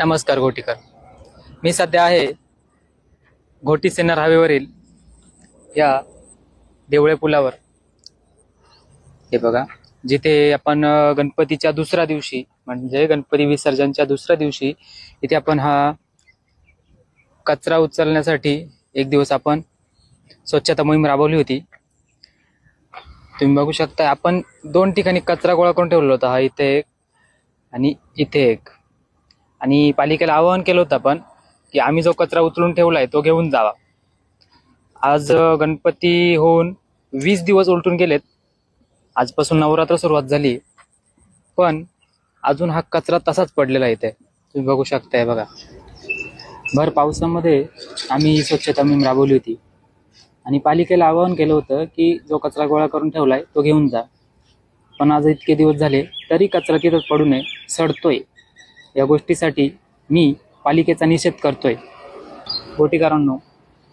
नमस्कार घोटीकर. मी सध्या आहे घोटी सेनर हायवेवरील या देवळे पुलावर. हे बघा जिथे आपण गणपतीच्या दुसऱ्या दिवशी म्हणजे गणपती विसर्जनच्या दुसऱ्या दिवशी इथे आपण हा कचरा उचलण्यासाठी एक दिवस आपण स्वच्छता मोहीम राबवली होती. तुम्ही बघू शकता आपण दोन ठिकाणी कचरा गोळा करून ठेवला होता हा इथे एक आणि इथे एक. आणि पालिकेला आवाहन केलं होतं आपण की आम्ही जो कचरा उचलून ठेवलाय तो घेऊन जावा. आज गणपती होऊन वीस दिवस उलटून गेलेत. आजपासून नवरात्र सुरुवात झाली. पण अजून हा कचरा तसाच पडलेला आहे इथे. तुम्ही बघू शकताय बघा. भर पावसामध्ये आम्ही स्वच्छता मोहीम राबवली होती. आणि पालिकेला आवाहन केलं होतं की जो कचरा गोळा करून ठेवलाय तो घेऊन जा. पण आज इतके दिवस झाले तरी कचरा तिथंच पडू नये सडतोय. या गोष्टीसाठी मी पालिकेचा निषेध करतोय. गोटीकारांनो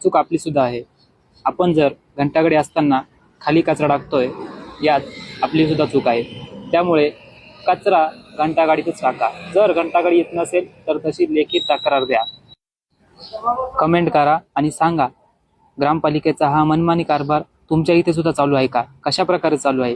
चूक आपली सुद्धा आहे. आपण जर घंटाकडे असताना खाली कचरा टाकतोय यात आपली सुद्धा चूक आहे. त्यामुळे कचरा घंटागाडीतच टाका. जर घंटागाडी येत नसेल तर तशी लेखी तक्रार द्या. कमेंट करा आणि सांगा ग्रामपालिकेचा हा मनमानी कारभार तुमच्या इथे सुद्धा चालू आहे का? कशा प्रकारे चालू आहे?